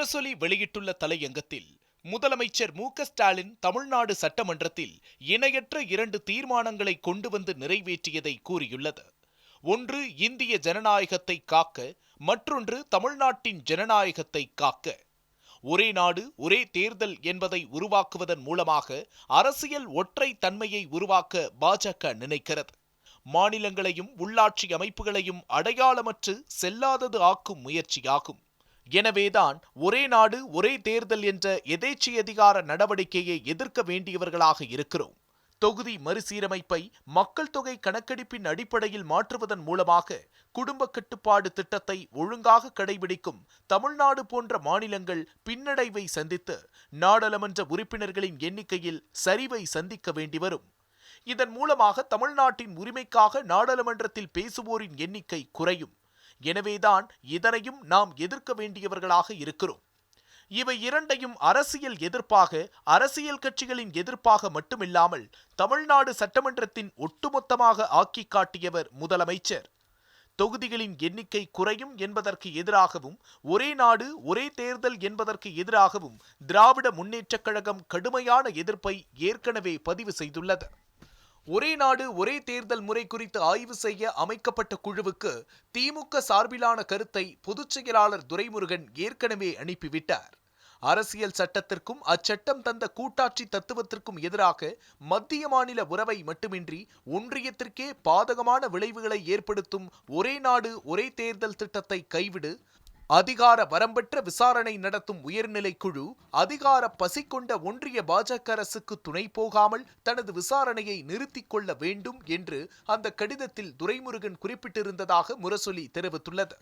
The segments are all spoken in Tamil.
முரசொலி வெளியிட்டுள்ள தலையங்கத்தில் முதலமைச்சர் மு ஸ்டாலின் தமிழ்நாடு சட்டமன்றத்தில் இணையற்ற இரண்டு தீர்மானங்களை கொண்டு வந்து நிறைவேற்றியதை கூறியுள்ளது. ஒன்று இந்திய ஜனநாயகத்தை காக்க மற்றொன்று தமிழ்நாட்டின் ஜனநாயகத்தை காக்க. ஒரே நாடு ஒரே தேர்தல் என்பதை உருவாக்குவதன் மூலமாக அரசியல் ஒற்றை தன்மையை உருவாக்க பாஜக நினைக்கிறது. மாநிலங்களையும் உள்ளாட்சி அமைப்புகளையும் அடையாளமற்று செல்லாதது ஆக்கும் முயற்சியாகும். எனவேதான் ஒரே நாடு ஒரே தேர்தல் என்ற எதேச்சதிகார நடவடிக்கையை எதிர்க்க வேண்டியவர்களாக இருக்கிறோம். தொகுதி மறுசீரமைப்பை மக்கள் தொகை கணக்கெடுப்பின் அடிப்படையில் மாற்றுவதன் மூலமாக குடும்ப கட்டுப்பாடு திட்டத்தை ஒழுங்காக கடைபிடிக்கும் தமிழ்நாடு போன்ற மாநிலங்கள் பின்னடைவை சந்தித்து நாடாளுமன்ற உறுப்பினர்களின் எண்ணிக்கையில் சரிவை சந்திக்க வேண்டி வரும் இதன் மூலமாக தமிழ்நாட்டின் உரிமைக்காக நாடாளுமன்றத்தில் பேசுவோரின் எண்ணிக்கை குறையும். எனவேதான் இதனையும் நாம் எதிர்க்க வேண்டியவர்களாக இருக்கிறோம். இவை இரண்டையும் அரசியல் எதிர்ப்பாக அரசியல் கட்சிகளின் எதிர்ப்பாக மட்டுமில்லாமல் தமிழ்நாடு சட்டமன்றத்தின் ஒட்டுமொத்தமாக ஆக்கி காட்டியவர் முதலமைச்சர். தொகுதிகளின் எண்ணிக்கை குறையும் என்பதற்கு எதிராகவும் ஒரே நாடு ஒரே தேர்தல் என்பதற்கு எதிராகவும் திராவிட முன்னேற்றக் கழகம் கடுமையான எதிர்ப்பை ஏற்கனவே பதிவு செய்துள்ளது. ஒரே நாடு ஒரே தேர்தல் முறை குறித்து ஆய்வு செய்ய அமைக்கப்பட்ட குழுவுக்கு திமுக சார்பிலான கருத்தை பொதுச் செயலாளர் துரைமுருகன் ஏற்கனவே அனுப்பிவிட்டார். அரசியல் சட்டத்திற்கும் அச்சட்டம் தந்த கூட்டாட்சி தத்துவத்திற்கும் எதிராக மத்திய மாநில உறவை மட்டுமின்றி ஒன்றியத்திற்கே பாதகமான விளைவுகளை ஏற்படுத்தும் ஒரே நாடு ஒரே தேர்தல் திட்டத்தை கைவிடு அதிகார வரம்பற்ற விசாரணை நடத்தும் உயர்நிலை குழு அதிகார பசி கொண்ட ஒன்றிய பாஜக அரசுக்கு துணை போகாமல் தனது விசாரணையை நிறுத்திக் கொள்ள வேண்டும் என்று அந்த கடிதத்தில் துரைமுருகன் குறிப்பிட்டிருந்ததாக முரசொலி தெரிவித்துள்ளது.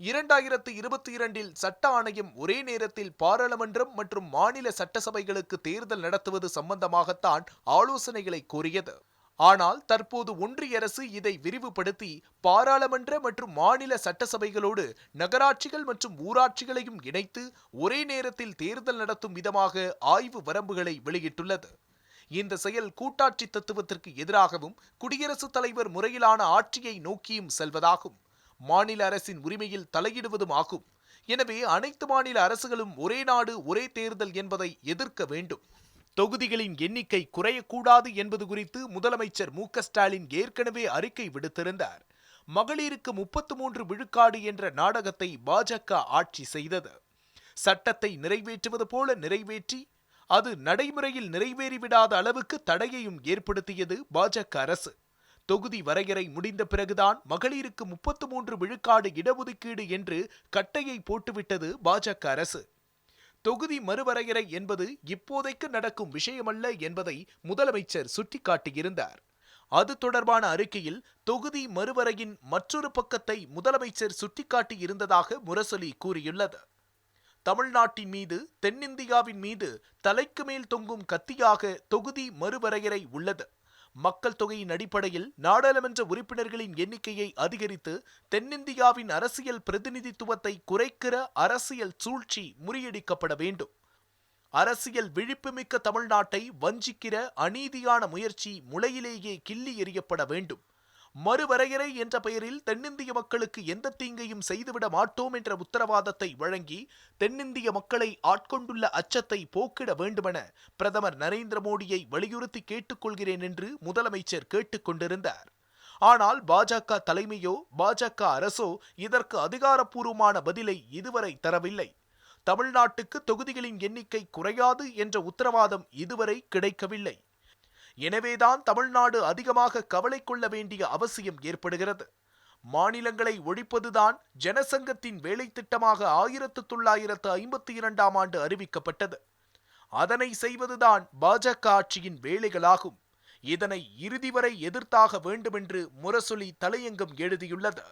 இரண்டாயிரத்து இருபத்தி இரண்டில் சட்ட ஆணையம் ஒரே நேரத்தில் பாராளுமன்றம் மற்றும் மாநில சட்டசபைகளுக்கு தேர்தல் நடத்துவது சம்பந்தமாகத்தான் ஆலோசனைகளை கோரியது. ஆனால் தற்போது ஒன்றிய அரசு இதை விரிவுபடுத்தி பாராளுமன்ற மற்றும் மாநில சட்டசபைகளோடு நகராட்சிகள் மற்றும் ஊராட்சிகளையும் இணைத்து ஒரே நேரத்தில் தேர்தல் நடத்தும் விதமாக ஆய்வு வரம்புகளை வெளியிட்டுள்ளது. இந்த செயல் கூட்டாட்சி தத்துவத்திற்கு எதிராகவும் குடியரசுத் தலைவர் முறையிலான ஆட்சியை நோக்கியும் செல்வதாகும். மாநில அரசின் உரிமையில் தலையிடுவதும் ஆகும். எனவே அனைத்து மாநில அரசுகளும் ஒரே நாடு ஒரே தேர்தல் என்பதை எதிர்க்க வேண்டும். தொகுதிகளின் எண்ணிக்கை குறையக்கூடாது என்பது குறித்து முதலமைச்சர் மு ஸ்டாலின் ஏற்கனவே அறிக்கை விடுத்திருந்தார். மகளிருக்கு முப்பத்து மூன்று விழுக்காடு என்ற நாடகத்தை பாஜக ஆட்சி செய்தது. சட்டத்தை நிறைவேற்றுவது போல நிறைவேற்றி அது நடைமுறையில் நிறைவேறிவிடாத அளவுக்கு தடையையும் ஏற்படுத்தியது பாஜக அரசு. தொகுதி வரையறை முடிந்த பிறகுதான் மகளிருக்கு முப்பத்து மூன்று விழுக்காடு இடஒதுக்கீடு என்று கட்டையை போட்டுவிட்டது பாஜக அரசு. தொகுதி மறுவரையறை என்பது இப்போதைக்கு நடக்கும் விஷயமல்ல என்பதை முதலமைச்சர் சுட்டிக்காட்டியிருந்தார். அது தொடர்பான அறிக்கையில் தொகுதி மறுவரையின் மற்றொரு பக்கத்தை முதலமைச்சர் சுட்டிக்காட்டியிருந்ததாக முரசொலி கூறியுள்ளது. தமிழ்நாட்டின் மீது தென்னிந்தியாவின் மீது தலைக்கு மேல் தொங்கும் கத்தியாக தொகுதி மறுவரையறை உள்ளது. மக்கள் தொகையின் அடிப்படையில் நாடாளுமன்ற உறுப்பினர்களின் எண்ணிக்கையை அதிகரித்து தென்னிந்தியாவின் அரசியல் பிரதிநிதித்துவத்தை குறைக்கிற அரசியல் சூழ்ச்சி முறியடிக்கப்பட வேண்டும். அரசியல் விழிப்புமிக்க தமிழ்நாட்டை வஞ்சிக்கிற அநீதியான முயற்சி முளையிலேயே கிள்ளி எறியப்பட வேண்டும். மறுவரையறை என்ற பெயரில் தென்னிந்திய மக்களுக்கு எந்த தீங்கையும் செய்துவிட மாட்டோம் என்ற உத்தரவாதத்தை வழங்கி தென்னிந்திய மக்களை ஆட்கொண்டுள்ள அச்சத்தை போக்கிட வேண்டுமென பிரதமர் நரேந்திர மோடியை வலியுறுத்தி கேட்டுக்கொள்கிறேன் என்று முதலமைச்சர் கேட்டுக்கொண்டிருந்தார். ஆனால் பாஜக தலைமையோ பாஜக அரசோ இதற்கு அதிகாரப்பூர்வமான பதிலை இதுவரை தரவில்லை. தமிழ்நாட்டுக்கு தொகுதிகளின் எண்ணிக்கை குறையாது என்ற உத்தரவாதம் இதுவரை கிடைக்கவில்லை. எனவேதான் தமிழ்நாடு அதிகமாக கவலை கொள்ள வேண்டிய அவசியம் ஏற்படுகிறது. மாநிலங்களை ஒழிப்பதுதான் ஜனசங்கத்தின் வேலை திட்டமாக ஆயிரத்து தொள்ளாயிரத்து ஐம்பத்தி இரண்டாம் ஆண்டு அறிவிக்கப்பட்டது. அதனை செய்வதுதான் பாஜக ஆட்சியின் வேலைகளாகும். இதனை இறுதி வரை எதிர்த்தாக வேண்டுமென்று முரசொலி தலையங்கம் எழுதியுள்ளது.